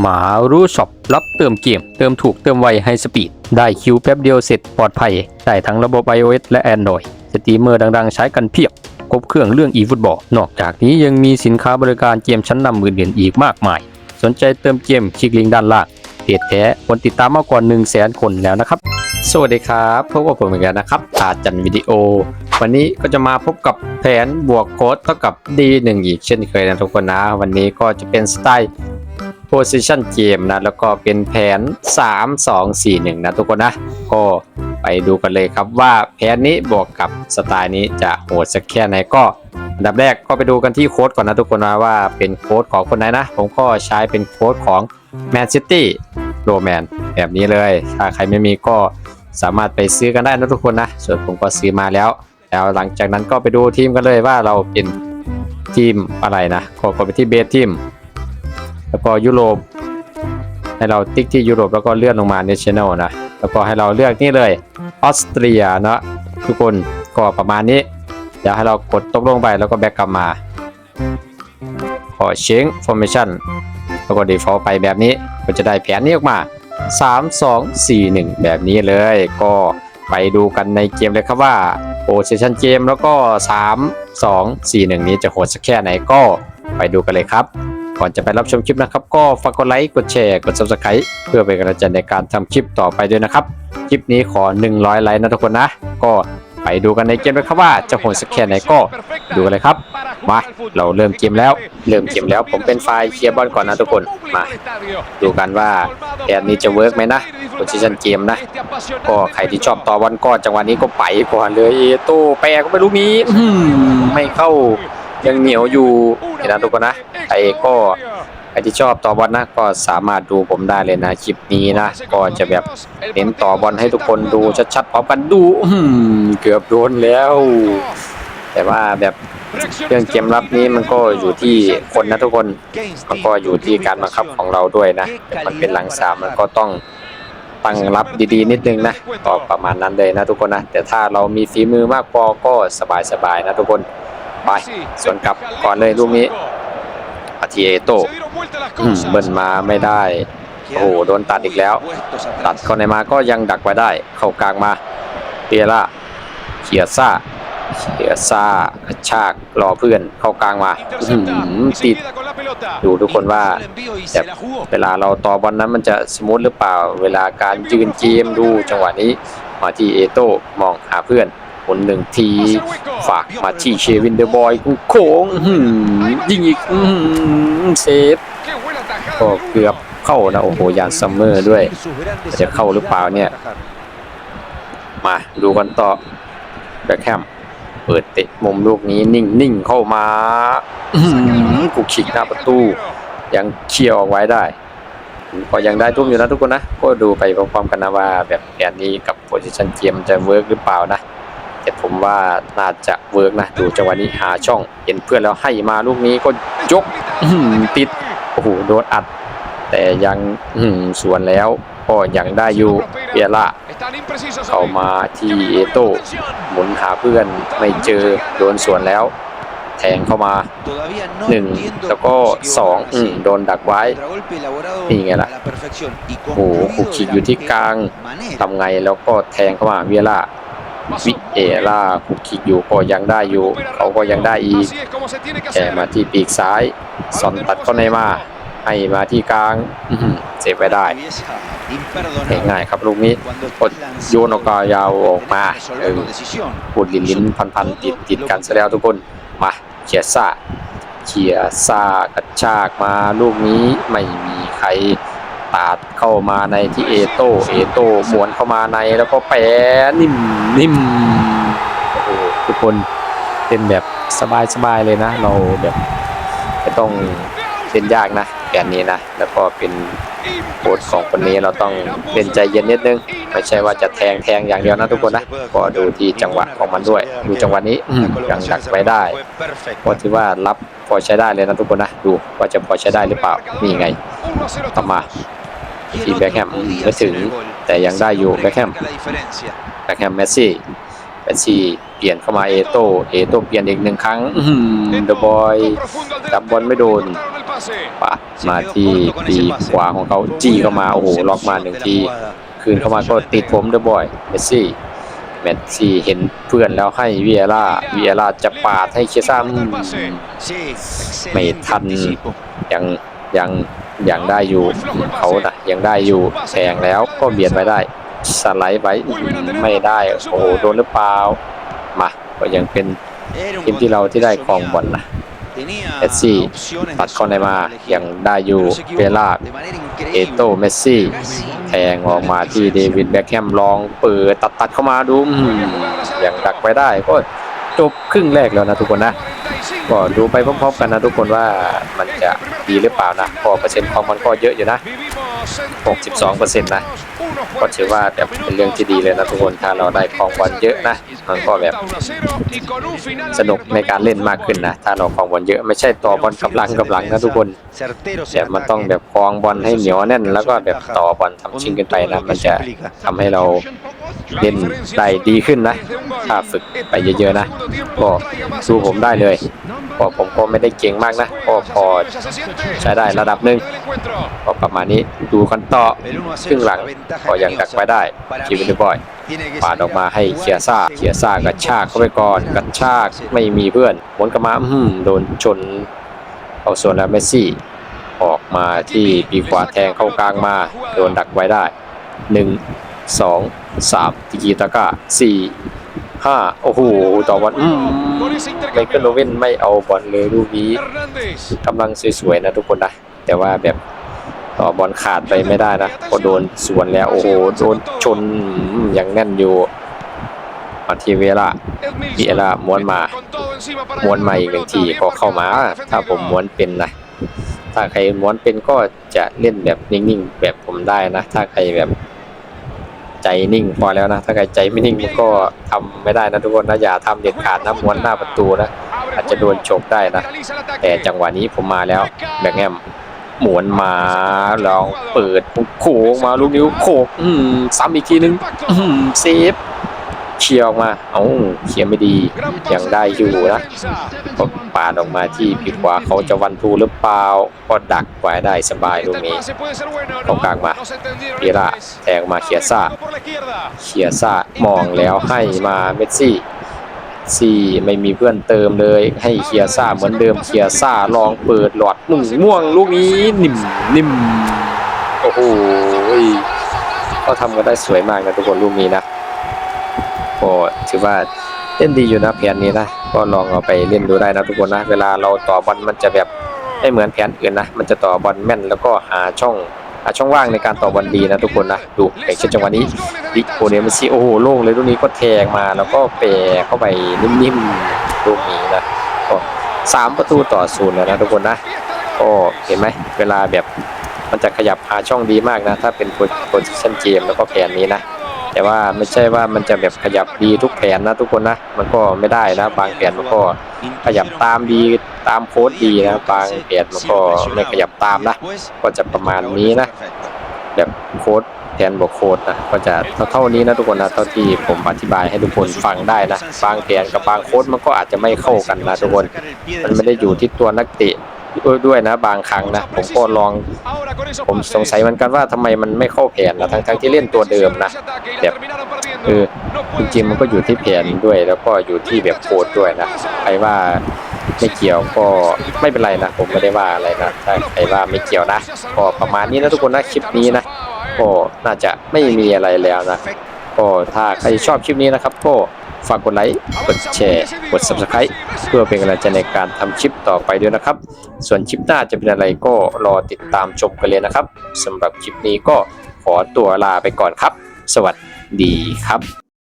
หมารู้ช็อปรับเติมเกม เติมถูกเติมไวให้สปีด ได้คิวแป๊บเดียวเสร็จปลอดภัย ได้ทั้งระบบ iOS และ Android สตรีมเมอร์ดังๆ ใช้กันเพียบครบเครื่องเรื่อง e-football นอกจากนี้ยังมีสินค้าบริการเกมชั้นนำอื่นๆอีกมากมาย สนใจเติมเกมคลิกลิงก์ด้านล่างเพจแท้คนติดตามมากกว่า 1 0 0 0 0แสนคนแล้วนะครับ สวัสดีครับพบกับผมเหมือนกันนะครับอาจันวิดีโอ วันนี้ก็จะมาพบกับแผนบวกโค้ดเท่ากับ D1 อีกเช่นเคยนะทุกคนนะ วันนี้ก็จะเป็นสไตล์ position เกมนะ แล้วก็เป็นแผน 3 2 4 1 นะทุกคนนะ ก็ไปดูกันเลยครับว่าแผนนี้บวกกับสไตล์นี้จะโหดสักแค่ไหนก็อันดับแรกก็ไปดูกันที่โค้ดก่อนนะทุกคนนะว่าเป็นโค้ดของคนไหนนะ ผมก็ใช้เป็นโค้ดของ Man City โรแมนแบบนี้เลย ถ้าใครไม่มีก็สามารถไปซื้อกันได้นะทุกคนนะ ส่วนผมก็ซื้อมาแล้ว แล้วหลังจากนั้นก็ไปดูทีมกันเลยว่าเราเป็นทีมอะไรนะก็กดไปที่เบสทีม แล้วก็ยุโรป ให้เราติ๊กที่ยุโรปแล้วก็เลื่อนลงมาในช n น l นะ แล้วก็ให้เราเลือกนี่เลยออสเตรียนะทุกคนก็ประมาณนี้เดี๋ยวให้เรากดตกลงไปแล้วก็แบ็กกลับมา ขอเชง formation แล้วก็ default ไปแบบนี้ก็จะได้แผนนี้ออกมา 3 2 4 1 แบบนี้เลยก็ไปดูกันในเกมเลยครับว่าโปรเซชันเกมแล้วก็ 3 2 4 1 นี้จะโหดสักแค่ไหนก็ไปดูกันเลยครับ ก่อนจะไปรับชมคลิปนะครับ ก็ฝากกดไลค์กดแชร์กด subscribe เพื่อเป็นกำลังใจในการทำคลิปต่อไปด้วยนะครับ คลิปนี้ขอ 100 ไลค์นะทุกคนนะ ก็ไปดูกันในเกมเลยครับว่าจะโหดสักแค่ไหนก็ดูกันเลยครับ มาเราเริ่มเกมแล้ว เริ่มเกมแล้วผมเป็นไฟเคลียร์บอลก่อนนะทุกคนมาดูกันว่าแผนนี้จะเวิร์กไหมนะโพซิชันเกมนะ ก็ใครที่ชอบต่อบอลก็จังหวะนี้ก็ไปก่อนเลยเอโต้แปรก็ไม่รู้นี้อื้อหือไม่เข้า ยังเหนียวอยู่เห็นนะทุกคนนะไอ้ก็ใครที่ชอบต่อบอลนะก็สามารถดูผมได้เลยนะคลิปนี้นะก็จะแบบเน้นต่อบอลให้ทุกคนดูชัดๆพร้อมกันดูเกือบโดนแล้ว แต่ว่าแบบเรื่องเกมรับนี้มันก็อยู่ที่คนนะทุกคนมันก็อยู่ที่การบังคับของเราด้วยนะ มันเป็นหลังสามมันก็ต้องตั้งรับดีๆ นิดนึงนะก็ประมาณนั้นเลยนะทุกคนนะ แต่ถ้าเรามีฝีมือมากพอก็สบายๆนะทุกคน ไปสวนกลับก่อนเลยลูกนี้อาทีเอโตอืมเบิ้ลมาไม่ได้ โอ้โหโดนตัดอีกแล้ว ตัดเข้าในมาก็ยังดักไว้ได้ เข้ากลางมาเปียร่าเขียซ่าเขียซ่ากระชากรอเพื่อนเข้ากลางมาอื้อหือติดดูทุกคนว่าแบบเวลาเราต่อบอลนั้นมันจะสมูทหรือเปล่า เวลาการยืนเกมดูจังหวะนี้มาที่เอโต้มองหาเพื่อน คนหนึ่งทีฝากมาที่เชวินเดอร์บอยโค้งยิงอีกเซฟก็เกือบเข้านะโอ้โหยานซัมเมอร์ด้วย จะเข้าหรือเปล่าเนี่ย มาดูกันต่อแบ็คแฮมเปิดเตะมุมลูกนี้นิ่งนิ่งๆเข้ามาอืกูขิกหน้าประตู ยังเคี่ยวเอาไว้ได้ก็ยังได้ทุ่มอยู่นะทุกคนนะ ก็ดูไปพร้อมๆกันนะว่าแบบแผนนี้กับโพซิชันเกมจะเวิร์กหรือเปล่านะ แต่ผมว่าน่าจะเวิร์กนะดูจังหวะนี้หาช่องเห็นเพื่อนแล้วให้มาลูกนี้ก็ยกติดโอ้โหโดนอัด แต่ยังสวนแล้วก็ยังได้อยู่เปียร่าเข้ามาที่เอโต้หมุนหาเพื่อนไม่เจอโดนสวนแล้ว แทงเข้ามาหนึ่งแล้วก็สองอืโดนดักไว้นี่ไงล่ะโอ้โหคุกคิกอยู่ที่กลางทำไงแล้วก็แทงเข้ามาเวียร่า วิเอล่าคุกคิกอยู่ก็ยังได้อยู่ เขาก็ยังได้อีกแกมาที่ปีกซ้ายสอนตัดเข้าในมาให้มาที่กลางอื้อหือเซฟไว้ได้ง่ายๆครับลูกนี้กดโยนออกกายาวออกมาเออพูดลิ้นลิ้นพันพันๆติดติดกันซะแล้วทุกคนมาเขียซ่าเขียซ่ากระชากมาลูกนี้ไม่มีใครตาดเข้ามาในที่เอโต้เอโต้หมวนเข้ามาในแล้วก็แปะนิ่มนิ่มโอ้โหทุกคนเป็นแบบสบายๆเลยนะ เราแบบไม่ต้องเล่นยากนะแผนนี้นะ แล้วก็เป็นโค้ชของคนนี้เราต้องเป็นใจเย็นนิดนึง ไม่ใช่ว่าจะแทงแทงอย่างเดียวนะทุกคนนะ ก็ดูที่จังหวะของมันด้วย ดูจังหวะนี้ยังดักไว้ได้ก็ถือว่ารับพอใช้ได้เลยนะทุกคนนะ ดูว่าจะพอใช้ได้หรือเปล่า นี่ไงเข้ามา ที่แบ็คแฮมอืมไม่ถึงแต่ยังได้อยู่แบ็คแฮมแบ็คแฮมเมสซี่เมสซี่เปลี่ยนเข้ามาเอโต้เอโต้เปลี่ยนอีกหนึ่งครั้งเดอะบอยจับบอลไม่โดนปาดมาที่ปีกขวาของเขาจี้เข้ามาโอ้โหล็อกมาหนึ่งทีคืนเข้ามาก็ติดผมเดอะบอยเมสซี่เมสซี่เห็นเพื่อนแล้วให้วีเอล่าวีเอล่าจะปาดให้เคียซ่าอืมไม่ทันยังยัง ยังได้อยู่เขานะยังได้อยู่แซงแล้วก็เบียดไปได้ สไลด์ไปไม่ได้โอ้โหโดนหรือเปล่ามาก็ยังเป็นทีมที่เราที่ได้ครองบอลนะเอสซี่ตัดดเข้าในมายังได้อยู่เวลาเอเอโตเมสซี่แทงออกมาที่เดวิดแบ็คแฮมลองเปิดตัดตัดเข้ามาดูอืมยังดักไปได้ก็ จบครึ่งแรกแล้วนะทุกคนนะก็ดูไปพร้อมๆกันนะทุกคนว่ามันจะดีหรือเปล่านะพอเปอร์เซ็นต์ของมันก็เยอะอยู่นะ 62%นะก็ถือว่าแบบเป็นเรื่องที่ดีเลยนะทุกคนถ้าเราได้ครองบอลเยอะนะมันก็แบบสนุกในการเล่นมากขึ้นนะถ้าเราครองบอลเยอะไม่ใช่ต่อบอลกับหลังกับหลังนะทุกคนแต่มันต้องแบบครองบอลให้เหนียวแน่น แล้วก็แบบต่อบอลทำชิงกันไปนะมันจะทำให้เราเล่นได้ดีขึ้นนะ ถ้าฝึกไปเยอะๆนะ ก็สู้ผมได้เลยก็ผมก็ไม่ได้เก่งมากนะก็พอใช้ได้ระดับหนึ่งก็ประมาณนี้ดููกันต่อครึ่งหลังก็ยังดักไปได้คีวินเดอร์บอยปาดออกมาให้เคียซ่าเคียซ่ากระชากเข้าไปก่อนกระชากไม่มีเพื่อนหมุนกลับมาอืมโดนชนเอาส่วนแล้วเมสซี่ ออกมาที่ปีกขวาแทงเข้ากลางมา โดนดักไว้ได้หนึ่งสองสามติกีตาก้าสี่ห้าโอ้โหต่อบอลอืมไมเคิลโอเว่นไม่เอาบอลเลยลูกนี้กำลังสวยๆนะทุกคนนะ แต่ว่าแบบ ต่อบอลขาดไปไม่ได้นะก็โดนสวนแล้วโอ้โหโดนชนอย่างแน่นอยู่มาทีเวลาพีเอล่าม้วนมาม้วนมาอีกหนึ่งทีก็เข้าเข้ามา ถ้าผมม้วนเป็นนะถ้าใครม้วนเป็นก็จะเล่นแบบนิ่งๆแบบผมได้นะ ถ้าใครแบบใจนิ่งพอแล้วนะ ถ้าใครใจไม่นิ่งก็ทำไม่ได้นะทุกคนนะอย่าทำเด็ดขาดนะม้วนหน้าประตูนะอาจจะโดนโฉกได้นะ แต่จังงหวะนี้ผมมาแล้วแบงแฮม หมุนมาลองเปิดโขงมาลูกนิ้วโขกซ้ำอีกทีนึงเซฟเคียร์ออกมาเอ้าเคียร์ไม่ดียังได้อยู่นะก็ปาดออกมาที่ปีกขวาเขาจะวันทูหรือเปล่าก็ดักไว้ได้สบายลูกนี้ตรงกลางมาเปียร่าแทงมาเคียซ่าเคียซ่ามองแล้วให้มาเมสซี่ ซี่ไม่มีเพื่อนเติมเลย ให้เคียซ่าเหมือนเดิมเคียซ่าลองเปิดหลอดหนุ่งม่วงลูกนี้นิ่มนิ่มโอ้โหก็ทำกันได้สวยมากนะทุกคนลูกนี้นะก็ถือว่าเล่นดีอยู่นะแผนนี้นะก็ลองเอาไปเล่นดูได้นะทุกคนนะ เวลาเราต่อบอลมันจะแบบไม่เหมือนแผนอื่นนะ มันจะต่อบอลแม่นแล้วก็หาช่องาช่องว่างในการต่อบอลดีนะทุกคนนะดูอย่างเช่นจังหวะนี้ดิโอเนมซีโอ้โหโล่งเลยลูกนี้ก็แทงมาแล้วก็เปะเข้าไปนิ่มๆลูกนี้นะก็สามประตูต่อศูนย์แล้วนะทุกคนนะก็เห็นไหมเวลาแบบมันจะขยับหาช่องดีมากนะ ถ้าเป็นโพซิชันเกมแล้วก็แผนนี้นะ แต่ว่าไม่ใช่ว่ามันจะแบบขยับดีทุกแผนนะทุกคนนะมันก็ไม่ได้นะบางแผนมันก็ขยับตามดีตามโค้ดดีนะบางแผนมันก็ไม่ขยับตามนะก็จะประมาณนี้นะแบบโค้ดแทนบวกโค้ดนะก็จะเท่านี้นะทุกคนนะเท่าที่ผมอธิบายให้ทุกคนฟังได้นะบางแผนกับบางโค้ดมันก็อาจจะไม่เข้ากันนะทุกคน มันไม่ได้อยู่ที่ตัวนักเตะ ด้วยนะบางครั้งนะผมก็ลองผมสงสัยเหมือนกันว่าทำไมมันไม่เข้าแผนนะทั้งๆที่เล่นตัวเดิมนะแบบเออจริงๆมันก็อยู่ที่แผนด้วย แล้วก็อยู่ที่แบบโค้ดด้วยนะใครว่าไม่เกี่ยวก็ไม่เป็นไรนะ ผมไม่ได้ว่าอะไรนะถ้าใครว่าไม่เกี่ยวนะก็ประมาณนี้นะทุกคนนะคลิปนี้นะก็น่าจะไม่มีอะไรแล้วนะก็ถ้าใครชอบคลิปนี้นะครับก็ ฝากกดไลค์ กดแชร์ กด subscribe เพื่อเป็นกำลังใจในการทำคลิปต่อไปด้วยนะครับ ส่วนคลิปหน้าจะเป็นอะไรก็รอติดตามชมกันเลยนะครับสำหรับคลิปนี้ก็ขอตัวลาไปก่อนครับ สวัสดีครับ